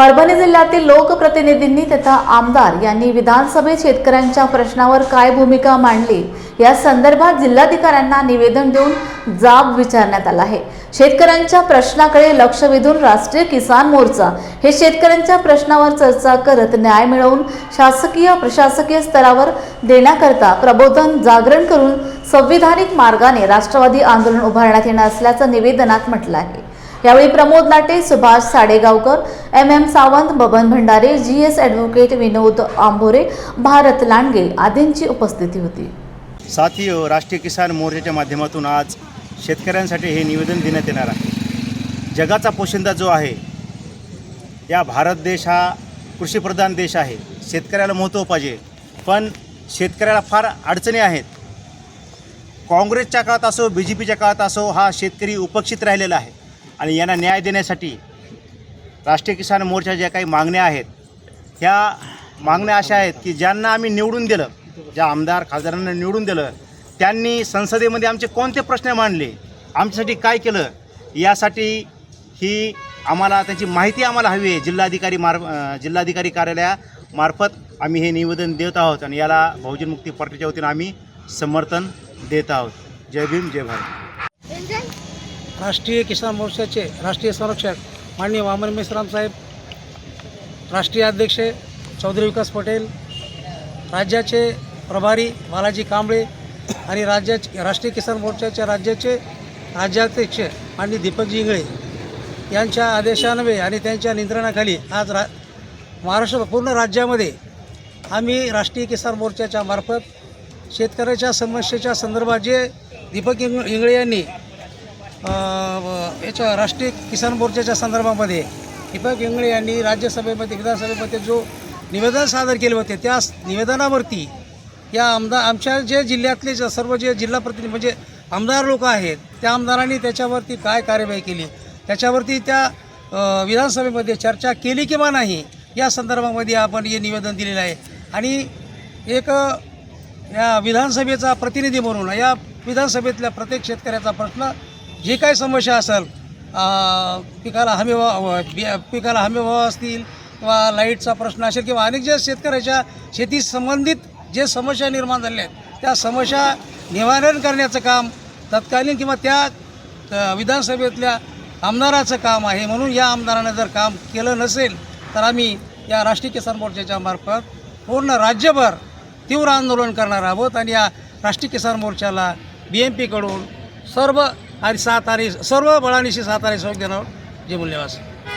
परभणी जिल्ह्यातील लोकप्रतिनिधींनी तथा आमदार यांनी विधानसभेत शेतकऱ्यांच्या प्रश्नावर काय भूमिका मांडली या संदर्भात जिल्हाधिकाऱ्यांना निवेदन देऊन जाब विचारण्यात आला आहे. शेतकऱ्यांच्या प्रश्नाकडे लक्ष वेधून राष्ट्रीय किसान मोर्चा हे शेतकऱ्यांच्या प्रश्नावर चर्चा करत न्याय मिळवून शासकीय प्रशासकीय स्तरावर देण्याकरता प्रबोधन जागरण करून संविधानिक मार्गाने राष्ट्रवादी आंदोलन उभारण्यात येणार असल्याचं निवेदनात म्हटलं आहे. यावेळी Pramod Late Subhash Sadegaonkar M M Sawant Baban Bhandare G S advocate Vinod Ambhore Bharat Landge आदींची उपस्थिती होती. साथीयो राष्ट्रीय किसान मोर्चाच्या माध्यमातून आज शेतकऱ्यांसाठी हे निवेदन देण्यात येणार आहे. जगाचा पोशिंदा जो आहे या भारत देश हा कृषीप्रधान देश आहे. शेतकऱ्याला महत्त्व पाहिजे. पण शेतकऱ्याला फार अडचणी आहेत. काँग्रेसच्या काळात असो बी जे पीच्या काळात असो हा शेतकरी उपेक्षित राहिलेला आहे. आणि यांना न्याय देण्यासाठी राष्ट्रीय किसान मोर्चा ज्या काही मागण्या आहेत ह्या मागण्या अशा आहेत की ज्यांना आम्ही निवडून दिलं ज्या आमदार खासदारांना निवडून दिलं त्यांनी संसदेमध्ये आमचे कोणते प्रश्न मांडले आमच्यासाठी काय केलं यासाठी ही आम्हाला त्याची माहिती आम्हाला हवी आहे. जिल्हाधिकारी मार्फ जिल्हाधिकारी कार्यालयामार्फत आम्ही हे निवेदन देत आहोत आणि याला बहुजन मुक्ती पार्टीच्या वतीनं आम्ही समर्थन देत आहोत. जय भीम जय भारत. राष्ट्रीय किसान मोर्चाचे राष्ट्रीय संरक्षक माननीय वामन मेश्राम साहेब राष्ट्रीय अध्यक्ष चौधरी विकास पटेल राज्याचे प्रभारी बालाजी कांबळे आणि राज्याचे राष्ट्रीय किसान मोर्चाच्या राज्याचे राज्याध्यक्ष माननीय दीपकजी इंगळे यांच्या आदेशान्वये आणि त्यांच्या नियंत्रणाखाली आज रा महाराष्ट्र पूर्ण राज्यामध्ये आम्ही राष्ट्रीय किसान मोर्चाच्या मार्फत शेतकऱ्याच्या समस्येच्या संदर्भात जे दीपक इंग इंगळे यांनी याच्या राष्ट्रीय किसान मोर्चाच्या संदर्भामध्ये दीपक इंगळे यांनी राज्यसभेमध्ये विधानसभेमध्ये जो निवेदन सादर केले होते त्या निवेदनावरती या आमदार आमच्या जे जिल्ह्यातले जे सर्व जे जिल्हा प्रतिनिधी म्हणजे आमदार लोक आहेत त्या आमदारांनी त्याच्यावरती काय कार्यवाही केली? त्याच्यावरती त्या विधानसभेमध्ये चर्चा केली किंवा नाही या संदर्भामध्ये आपण हे निवेदन दिलेलं आहे. आणि एक या विधानसभेचा प्रतिनिधी म्हणून या विधानसभेतल्या प्रत्येक शेतकऱ्याचा प्रश्न जे काही समस्या असेल पिकाला हमी भाव पिकाला हमी भाव असतील किंवा लाईटचा प्रश्न असेल किंवा अनेक ज्या शेतकऱ्याच्या शेती संबंधित जे समस्या निर्माण झाल्या आहेत त्या समस्या निवारण करण्याचं काम तत्कालीन किंवा त्या विधानसभेतल्या आमदाराचं काम आहे म्हणून या आमदारानं जर काम केलं नसेल तर आम्ही या राष्ट्रीय किसान मोर्चाच्या मार्फत पूर्ण राज्यभर तीव्र आंदोलन करणार आहोत आणि या राष्ट्रीय किसान मोर्चाला बी एम पीकडून सर्व आणि सात आणि सर्व बळानिशी सात आणि सहयोग देणार आहोत. जय मूल्यवास